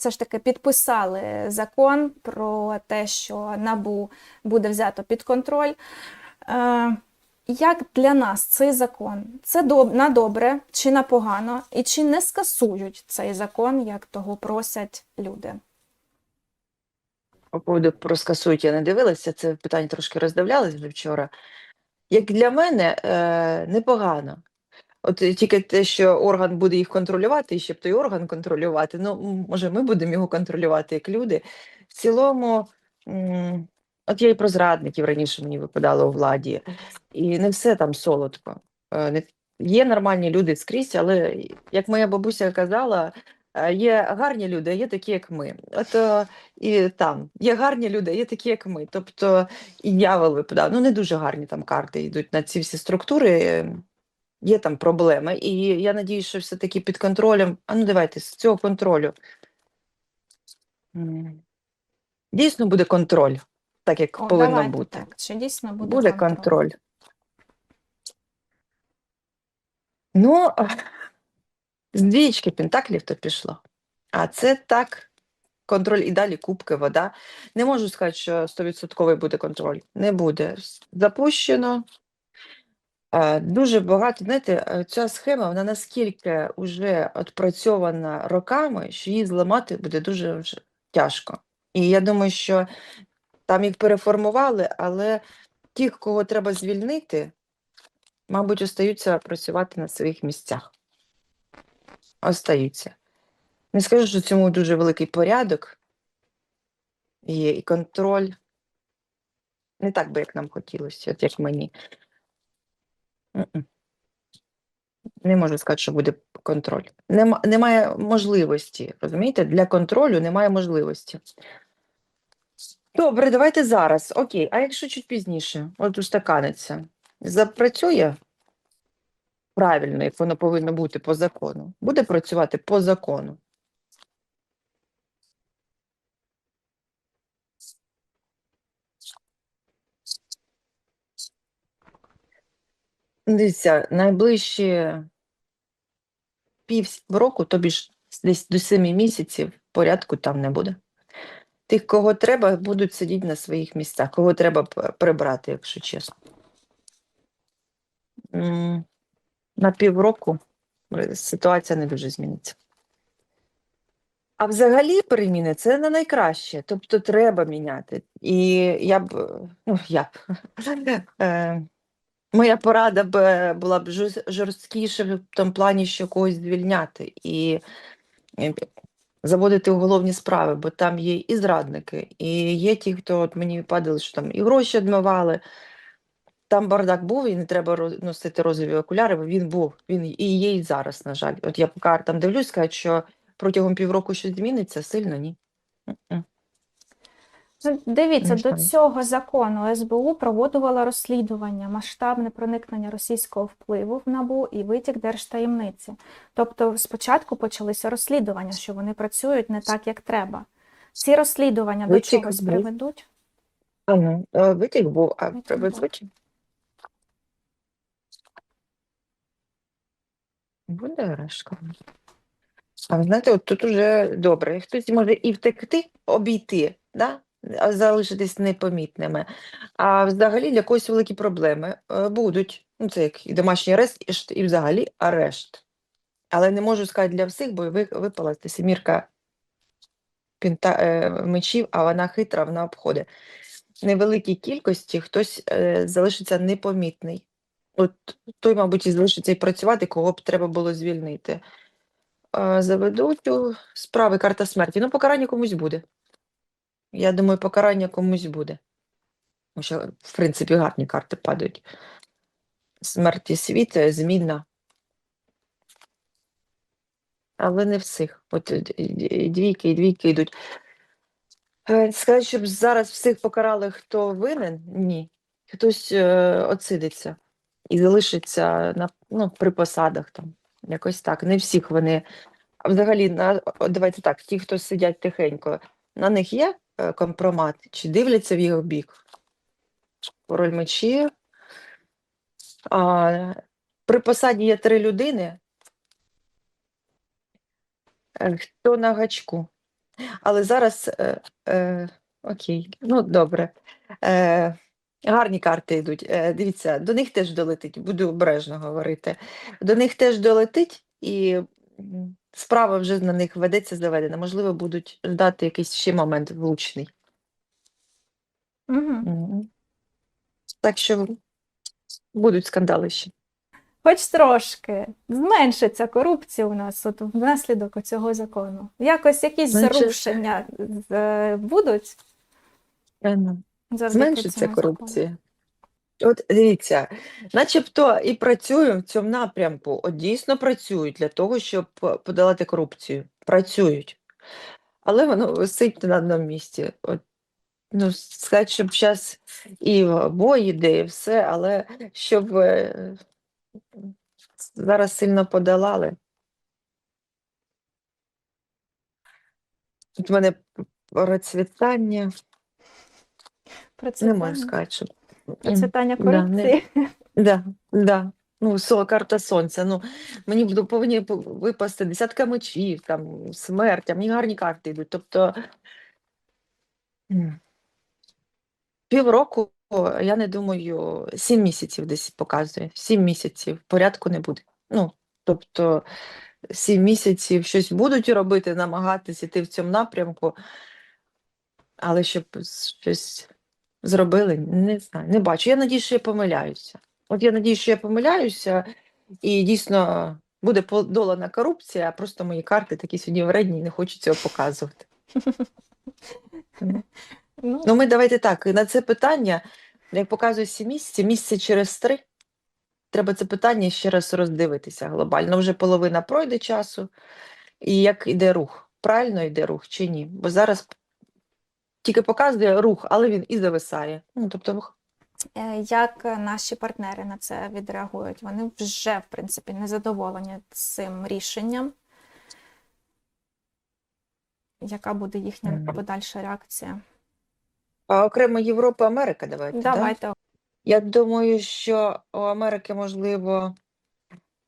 все ж таки підписали закон про те, що НАБУ буде взято під контроль. Е, Як для нас цей закон? Це на добре чи на погано? І чи не скасують цей закон, як того просять люди? По поводу про скасують я не дивилася, це питання трошки роздивлялись вже вчора. Як для мене, е, непогано. От тільки те, що орган буде їх контролювати, і щоб той орган контролювати, ну, може, ми будемо його контролювати як люди. В цілому, от я і про зрадників раніше мені випадало у владі, і не все там солодко. Е, Є нормальні люди скрізь, але як моя бабуся казала, е, є гарні люди, а є такі, як ми. От е, і там є гарні люди, а є такі, як ми. Тобто і дьявол випадав. Ну, не дуже гарні там карти йдуть на ці всі структури. Є там проблеми. І я надію, що все-таки під контролем. А ну давайте з цього контролю. Дійсно буде контроль, так як О, повинно давайте бути. так. Чи дійсно буде, Буде контроль. Ну, з двічки пентаклів то пішло. А це так, контроль і далі кубки, вода. Не можу сказати, що 100% буде контроль. Не буде. Запущено. А, Дуже багато, знаєте, е, ця схема, вона наскільки вже відпрацьована роками, що її зламати буде дуже тяжко. І я думаю, що там їх переформували, але тих, кого треба звільнити, мабуть, остаються працювати на своїх місцях. Остаються. Не скажу, що цьому дуже великий порядок є і контроль. Не так би, як нам хотілося, от як мені. Не можу сказати, що буде контроль. Нема, немає можливості. Розумієте? Для контролю немає можливості. Добре, давайте зараз. Окей, а якщо чуть пізніше, от устаканиться, запрацює правильно, як воно повинно бути по закону, буде працювати по закону. Дивіться, найближчі пів року, тобі ж десь до семи місяців порядку там не буде. Тих, кого треба, будуть сидіти на своїх місцях, кого треба прибрати, якщо чесно. На півроку ситуація не дуже зміниться. А взагалі переміни це не найкраще. Тобто треба міняти. І я б, ну, я б, е, моя порада б була б жорст- жорсткіше в тому плані, що когось звільняти і заводити уголовні справи, бо там є і зрадники, і є ті, хто от мені падали, що там і гроші відмивали. Там бардак був, і не треба носити розові окуляри, бо він був, він і є і зараз, на жаль. От я по картам дивлюсь, сказати, що протягом півроку щось зміниться, сильно ні. Дивіться, до цього закону СБУ проводила розслідування, масштабне проникнення російського впливу в НАБУ і витік держтаємниці. Тобто спочатку почалися розслідування, що вони працюють не так, як треба. Ці розслідування до чогось був. приведуть? А е, витік був, а Витік приведуть? Буде решка. А ви знаєте, от тут уже добре. Хтось може і втекти, обійти, да? Залишитись непомітними. А взагалі для когось великі проблеми е, будуть. Ну, це як і домашній арест, і, взагалі арешт. Але не можу сказати для всіх, бо ви, випала семірка пінта, е, мечів, а вона хитра, вона обходить. Невеликій кількості хтось е, залишиться непомітний. От той, мабуть, і залишиться і працювати, кого б треба було звільнити. Заведуть у справи карта смерті. Ну, покарання комусь буде. Я думаю, покарання комусь буде. Тому що, в принципі, гарні карти падають. Смерті світ, е, змінна. Але не всіх. От е, двійки і двійки йдуть. Е, Сказати, щоб зараз всіх покарали, хто винен, ні. Хтось отсидиться і залишиться на, ну, при посадах там. Якось так. Не всіх вони. Взагалі, на, давайте так, ті, хто сидять тихенько, на них є е, компромат, чи дивляться в його бік? Король мечів. А, при посаді є три людини. Е, Хто на гачку? Але зараз е, е, окей, ну добре. Е, гарні карти йдуть. Е, дивіться, до них теж долетить, буду обережно говорити. До них теж долетить, і справа вже на них ведеться заведена. Можливо, будуть ждати якийсь ще момент влучний. Угу. Мгм. Так що будуть скандали ще. Хоч трошки зменшиться корупція у нас от внаслідок цього закону. Якось якісь Зменшиться. зарушення е, будуть Е, ну. завдяки Зменшиться цьому закону. корупція. От дивіться, начебто і працюють в цьому напрямку, от дійсно працюють для того, щоб подолати корупцію. Працюють. Але воно висить на одному місці. От, ну, сказати, щоб зараз і в бой іде, і все, але щоб е, зараз сильно подолали. Тут в мене процвітання, не Процвітання, можу сказати, що. Процвітання Да, не- Да, да. Ну, со, карта сонця. Ну, мені б повинні випасти десятка мечів, там, смерть, а мені гарні карти йдуть. Тобто півроку, я не думаю, сім місяців десь показує. Сім місяців порядку не буде. Ну, тобто сім місяців щось будуть робити, намагатись іти в цьому напрямку, але щоб щось зробили, не знаю, не бачу. Я надію, що я помиляюся. От я надію, що я помиляюся, і дійсно буде подолана корупція, а просто мої карти такі сьогодні вредні і не хочуть цього показувати. Ну, Ну, ми давайте так, на це питання, як показує місяців, місяця через три, треба це питання ще раз роздивитися глобально. Вже половина пройде часу, і як іде рух, правильно йде рух чи ні? Бо зараз тільки показує рух, але він і зависає. Ну, тобто, е, як наші партнери на це відреагують? Вони вже, в принципі, не задоволені цим рішенням. Яка буде їхня подальша реакція? а окремо Європа, Америка, давайте. да? Я думаю, що у Америки, можливо,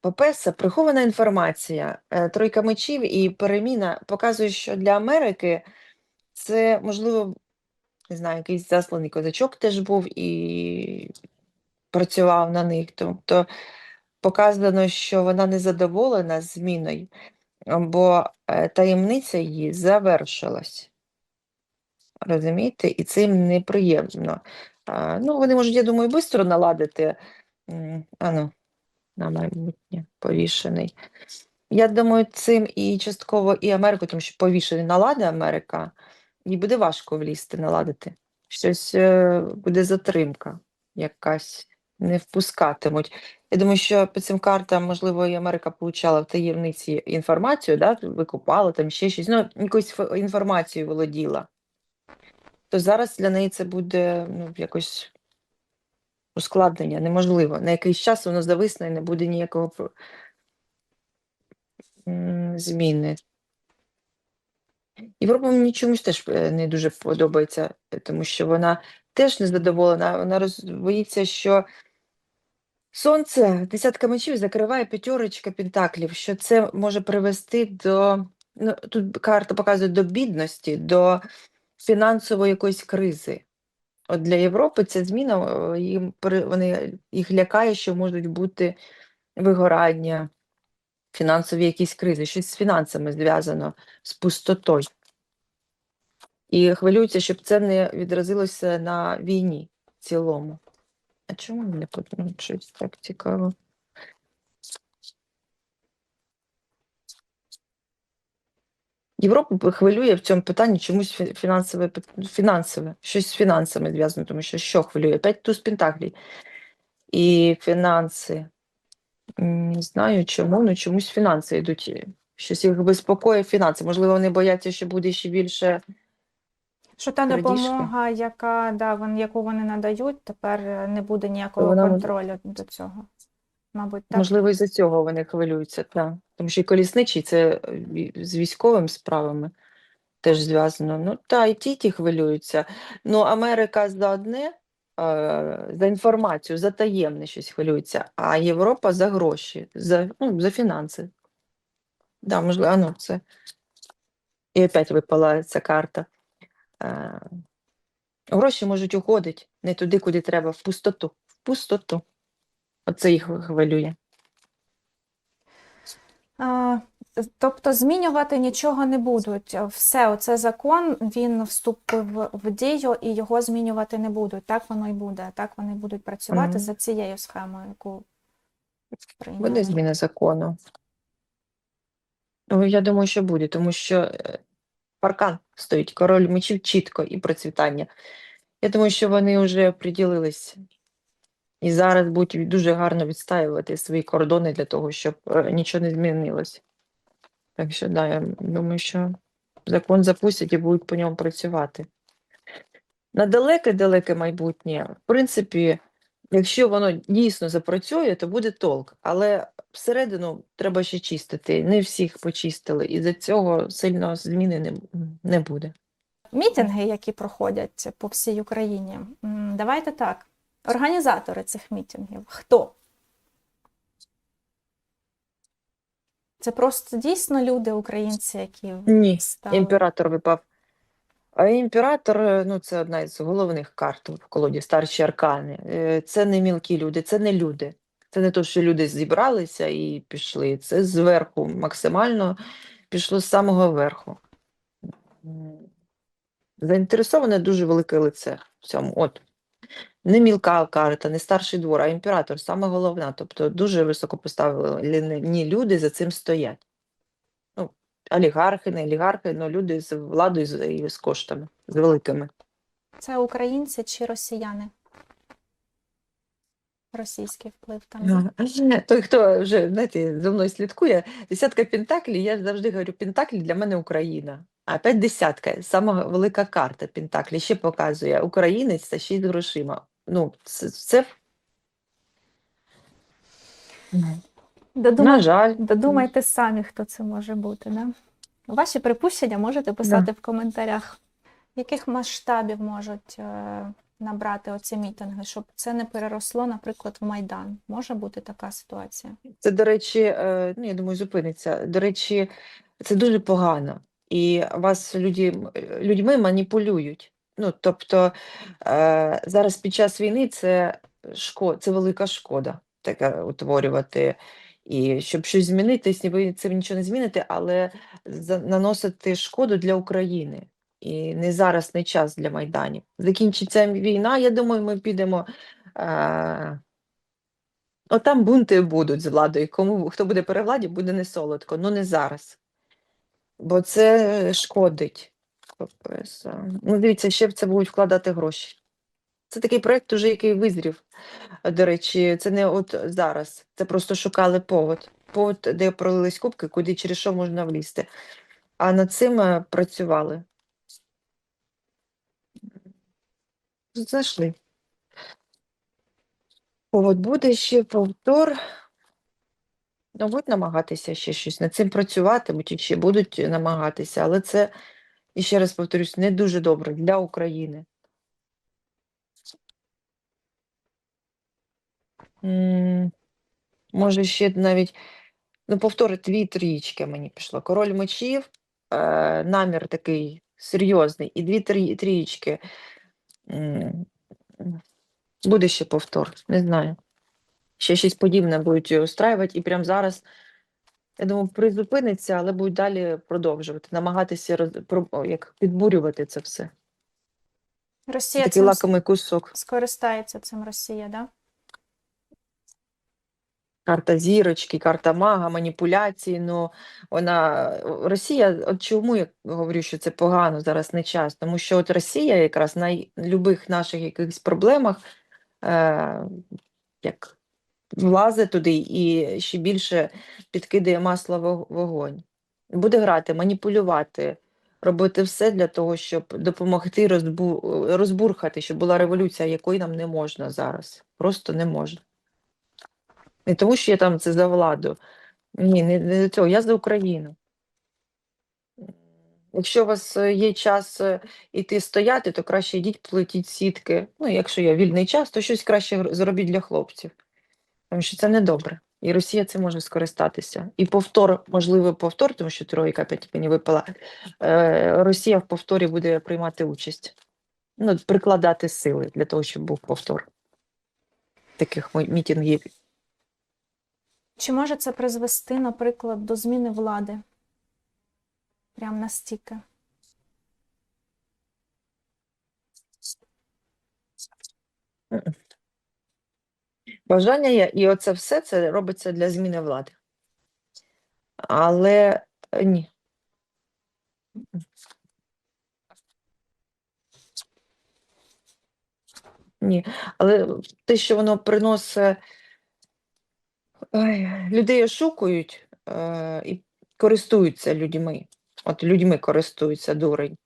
по-перше, прихована інформація, е, тройка мечів і переміна показує, що для Америки це, можливо, не знаю, якийсь засланий козачок теж був і працював на них. Тобто показано, що вона не задоволена зміною, бо е, таємниця її завершилась. Розумієте? І це їм неприємно. Ну, вони можуть, я думаю, швидко наладити. А на майбутнє повішений. Я думаю, цим і частково і Америку, тому що повішений налади Америка, їй буде важко влізти, наладити. Щось е, буде затримка якась, не впускатимуть. Я думаю, що по цим картам, можливо, і Америка получала в таємниці інформацію, да, викупала там ще щось, ну, якоюсь фо- інформацією володіла. То зараз для неї це буде ну, якось ускладнення, неможливо. На якийсь час воно зависне і не буде ніякого зміни. Європа мені чомусь теж е, не дуже подобається, е, тому що вона теж незадоволена. Вона роз... боїться, що сонце, десятка мечів закриває п'ятерочка пентаклів, що це може привести до. Ну, тут карта показує до бідності, до фінансової якоїсь кризи. От для Європи ця зміна їм вони їх лякає, що можуть бути вигорання, фінансові якісь кризи, щось з фінансами зв'язано, з пустотою. І хвилюються, щоб це не відразилося на війні в цілому. А чому не подумав щось так цікаво? Європу хвилює в цьому питанні чомусь фінансове, фінансове, щось з фінансами зв'язано, тому що що хвилює? П'ять туз пентаклей. І фінанси. Не знаю чому, але чомусь фінанси йдуть. е, Щось їх безпокоїть фінанси. Можливо, вони бояться, що буде ще більше. Що та Крадіжки. допомога, яка, да, вон, яку вони надають, тепер е, не буде ніякого Вона може- контролю до цього. Мабуть, так. Можливо, із-за цього вони хвилюються, так. Тому що і колісничий це е, ві- з військовими справами теж зв'язано. Ну, та, і ті, ті хвилюються. Ну, Америка за одне, за інформацію, за таємне щось хвилюється, а Європа за гроші, за, ну, за фінанси. Да, можливо, ну, це. І опять випала ця карта. Е, Гроші можуть уходити не туди, куди треба, в пустоту. В пустоту. Оце їх хвилює. А, Тобто змінювати нічого не будуть. Все, оце закон, він вступив в дію і його змінювати не будуть. Так воно і буде. Так вони будуть працювати Мгм. за цією схемою, яку прийняли. Буде зміна закону. Ну, я думаю, що буде, тому що е, паркан стоїть, король мечів чітко і процвітання. Я думаю, що вони вже приділились і зараз будуть дуже гарно відстаювати свої кордони для того, щоб е, нічого не змінилось. Так що, да, я думаю, що закон запустять і будуть по ньому працювати. На далеке-далеке майбутнє, в принципі, якщо воно дійсно запрацює, то буде толк. Але всередину треба ще чистити. Не всіх почистили, і за цього сильно зміни не, не буде. Мітинги, які проходять по всій Україні. Давайте так. Організатори цих мітингів. Хто? Це просто дійсно люди, українці, які Ні, стали. імператор випав. А імператор е, ну, це одна із головних карт в колоді старші аркани. Е, Це не мілкі люди, це не люди. Це не то, що люди зібралися і пішли. Це зверху максимально пішло з самого верху. Заінтересоване дуже велике лице в цьому. От. Не мілка карта, не старший двор, а імператор, саме головна. Тобто дуже високо поставлені люди за цим стоять. Ну, олігархи, не олігархи, але люди з владою і з коштами, з великими. Це українці чи росіяни? Російський вплив там. є. Той, хто вже знаєте, за мною слідкує, десятка Пентаклі, я завжди говорю, Пентаклі для мене Україна. А опять десятка, сама велика карта Пентаклі, ще показує українець та з грошима. Ну, це, це... на жаль. додумайте самі, хто це може бути. Да? Ваші припущення можете писати в коментарях, яких масштабів можуть е, набрати оці мітинги, щоб це не переросло, наприклад, в Майдан. Може бути така ситуація. Це, до речі, е, ну, я думаю, зупиниться. До речі, це дуже погано. І вас люди, людьми маніпулюють. Ну, тобто е, зараз під час війни це шкода, це велика шкода таке утворювати. І щоб щось змінити, якщо ви нічого не зміните, але наносити шкоду для України. І не зараз, не час для Майданів. Закінчиться війна, я думаю, ми підемо. Е, От бунти будуть з владою. Кому хто буде при владі, буде не солодко, ну не зараз. Бо це шкодить. ППС. Ну, дивіться, ще в це будуть вкладати гроші. Це такий проєкт, уже який визрів. До речі, це не от зараз. Це просто шукали повод. Повод, де пролились кубки, куди через що можна влізти. А над цим е, працювали. Знайшли. Повод буде ще повтор. Ну, будуть намагатися ще щось над цим працюватимуть і ще будуть намагатися, але це, і ще раз повторюсь, не дуже добре для України. Може, ще навіть, ну, повтори дві трієчки мені пішло. Король мечів, е, намір такий серйозний, і дві трі- трієчки. М, Буде ще повтор, не знаю. Ще щось подібне будуть устраювати, і прямо зараз, я думаю, призупиниться, але будуть далі продовжувати, намагатися роз, про, як підбурювати це все. Росія такий цим лакомий кусок. скористається цим Росія, да? Карта зірочки, карта мага, маніпуляції. Ну, вона Росія, от чому я говорю, що це погано зараз не час, тому що от Росія якраз на любих наших якихось проблемах е, як влазить туди і ще більше підкидає масло в вогонь. Буде грати, маніпулювати, робити все для того, щоб допомогти розбу... розбурхати, щоб була революція, якої нам не можна зараз. Просто не можна. Не тому, що я там це за владу. Ні, не, до цього. Я за Україну. Якщо у вас е, є час е, іти стояти, то краще йдіть, плетіть сітки. Ну, якщо є вільний час, то щось краще зробіть для хлопців. Тому що це недобре. І Росія цим може скористатися. І повтор, можливо, повтор, тому що тройка опять мені випала. Е, Росія в повторі буде приймати участь. Ну, прикладати сили для того, щоб був повтор таких мітингів. Чи може це призвести, наприклад, до зміни влади? Прям настільки. Бажання є, і оце все це робиться для зміни влади. Але е, ні. Ні. Але те, що воно приносить людей ошукують е, і користуються людьми. От людьми користуються дурень.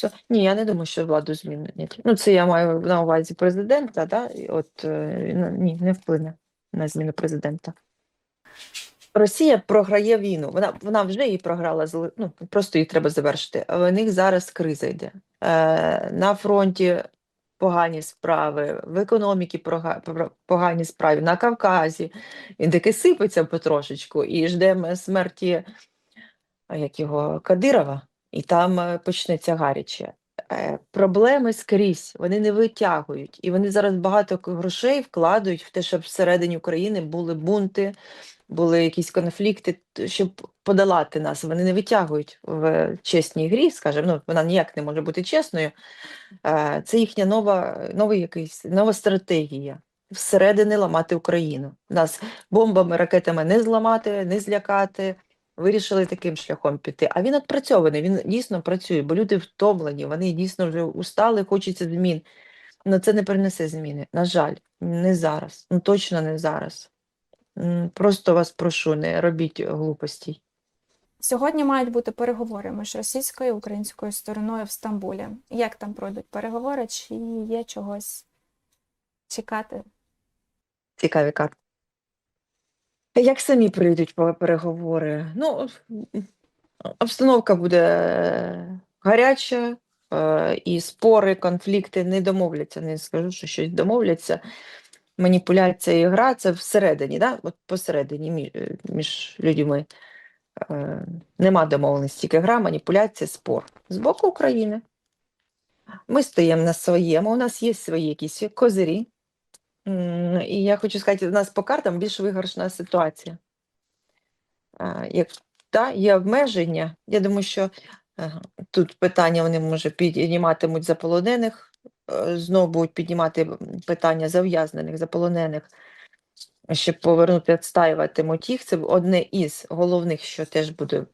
Все. Ні, я не думаю, що владу змінять. Ну, це я маю на увазі президента, да? от е, ні, не вплине на зміну президента. Росія програє війну. Вона, вона вже її програла, ну, просто її треба завершити. В них зараз криза йде. Е, на фронті погані справи, в економіці погані справи, на Кавказі. Він таки сипеться потрошечку і ждемо смерті як його, Кадирова, і там е, почнеться гаряче. Е, Проблеми скрізь, вони не витягують. І вони зараз багато грошей вкладають в те, щоб всередині України були бунти, були якісь конфлікти, щоб подолати нас. Вони не витягують в чесній грі, скажімо, ну, вона ніяк не може бути чесною. Е, Це їхня нова, новий якийсь, нова стратегія. Всередини ламати Україну. Нас бомбами, ракетами не зламати, не злякати. Вирішили таким шляхом піти. А він відпрацьований, він дійсно працює, бо люди втомлені, вони дійсно вже устали, хочеться змін. Але це не принесе зміни. На жаль, не зараз. Ну точно не зараз. Просто вас прошу, не робіть глупостей. Сьогодні мають бути переговори між російською і українською стороною в Стамбулі. Як там пройдуть переговори? Чи є чогось чекати? Цікаві карти. Як самі прийдуть по- переговори? Ну, обстановка буде е, гаряча, е, і спори, конфлікти не домовляться. Не скажу, що щось домовляться. Маніпуляція і гра це всередині, да? От посередині між, між людьми. Е, Нема домовленості, тільки гра, маніпуляція, спор. З боку України. Ми стоїмо на своєму, у нас є свої якісь козирі. І я хочу сказати, у нас по картам більш виграшна ситуація. Як та, є обмеження, я думаю, що тут питання вони може підніматимуть заполонених, е, знову будуть піднімати питання зав'язнених, заполонених, щоб повернути, відстаюватимуть їх. Це одне із головних, що теж буде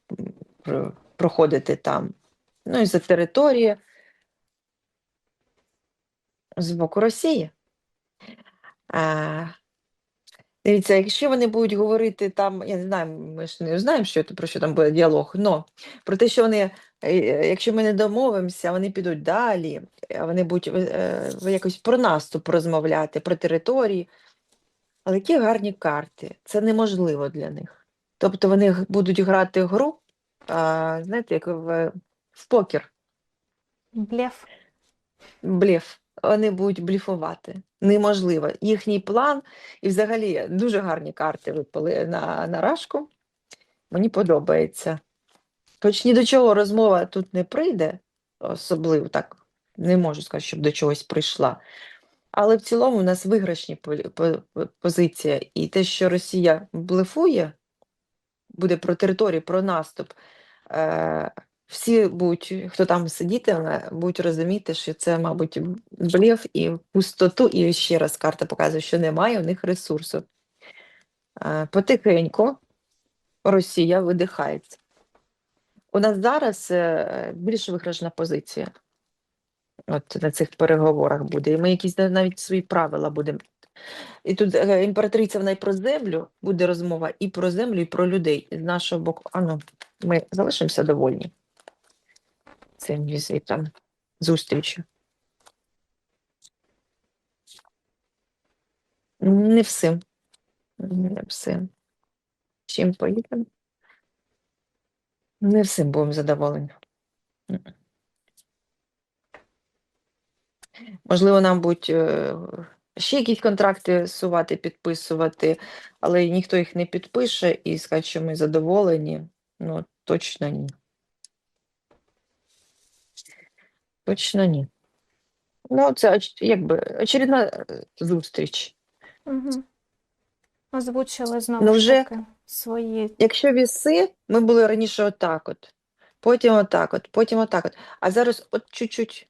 проходити там. Ну і за території з боку Росії. Дивіться, якщо вони будуть говорити там, я не знаю, ми ж не знаємо, що, про що там буде діалог, но про те, що вони, е, якщо ми не домовимося, вони підуть далі, вони будуть е, е, якось про наступ розмовляти, про території. Але які гарні карти, це неможливо для них. Тобто вони будуть грати гру, а, знаєте, як в, в покер. Блеф. блеф. Вони будуть бліфувати. Неможливо. Їхній план, і взагалі дуже гарні карти випали на, на рашку. Мені подобається. Хоч ні до чого розмова тут не прийде, особливо так не можу сказати, щоб до чогось прийшла. Але в цілому у нас виграшні позиція. І те, що Росія блефує, буде про територію, про наступ. Всі будуть, хто там сидітиме, будуть розуміти, що це, мабуть, блеф і пустоту. І ще раз карта показує, що немає у них ресурсу. Е, потихеньку Росія видихається. У нас зараз е, більш виграшна позиція. От на цих переговорах буде. І ми якісь навіть свої правила будемо. І тут е, імператриця вона і про землю буде розмова, і про землю, і про людей. З нашого боку, а ну, ми залишимося довольні цим візитом, зустрічю. Не всім. Не всім. Чим поїдемо? Не всім будемо задоволені. Можливо, нам будуть е, ще якісь контракти сувати, підписувати, але ніхто їх не підпише і скаже, що ми задоволені. Ну, точно ні. Точно ні. Ну, це якби очередна е, зустріч. Угу. Озвучили знову Ну, вже- таки свої. Якщо віси, ми були раніше отак от, потім отак от, потім отак от. А зараз от чуть-чуть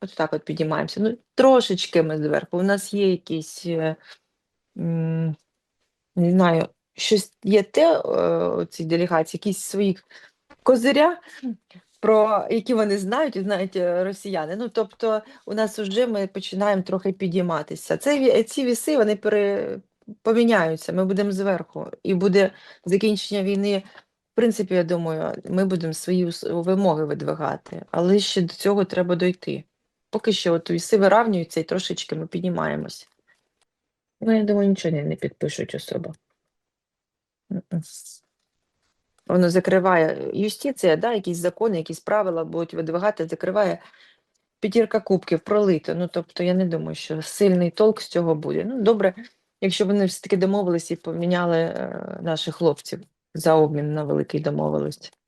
от так от підіймаємося. Ну, трошечки ми зверху. У нас є якісь, е, не знаю, щось є те, е, у цій делегації, якісь свої козиря, про які вони знають і знають е, росіяни. Ну, тобто, у нас вже ми починаємо трохи підійматися. Це, ці віси, вони пере, поміняються, ми будемо зверху. І буде закінчення війни. В принципі, я думаю, ми будемо свої вимоги видвигати, але ще до цього треба дойти. Поки що от віси виравнюються і трошечки ми піднімаємося. Ну, я думаю, нічого не, підпишуть особо. Воно закриває юстиція, да, якісь закони, якісь правила будуть видвигати, закриває п'ятірка кубків пролито. Ну, тобто, я не думаю, що сильний толк з цього буде. Ну, добре, якщо вони все-таки домовились і поміняли е, наших хлопців за обмін на великий домовленість.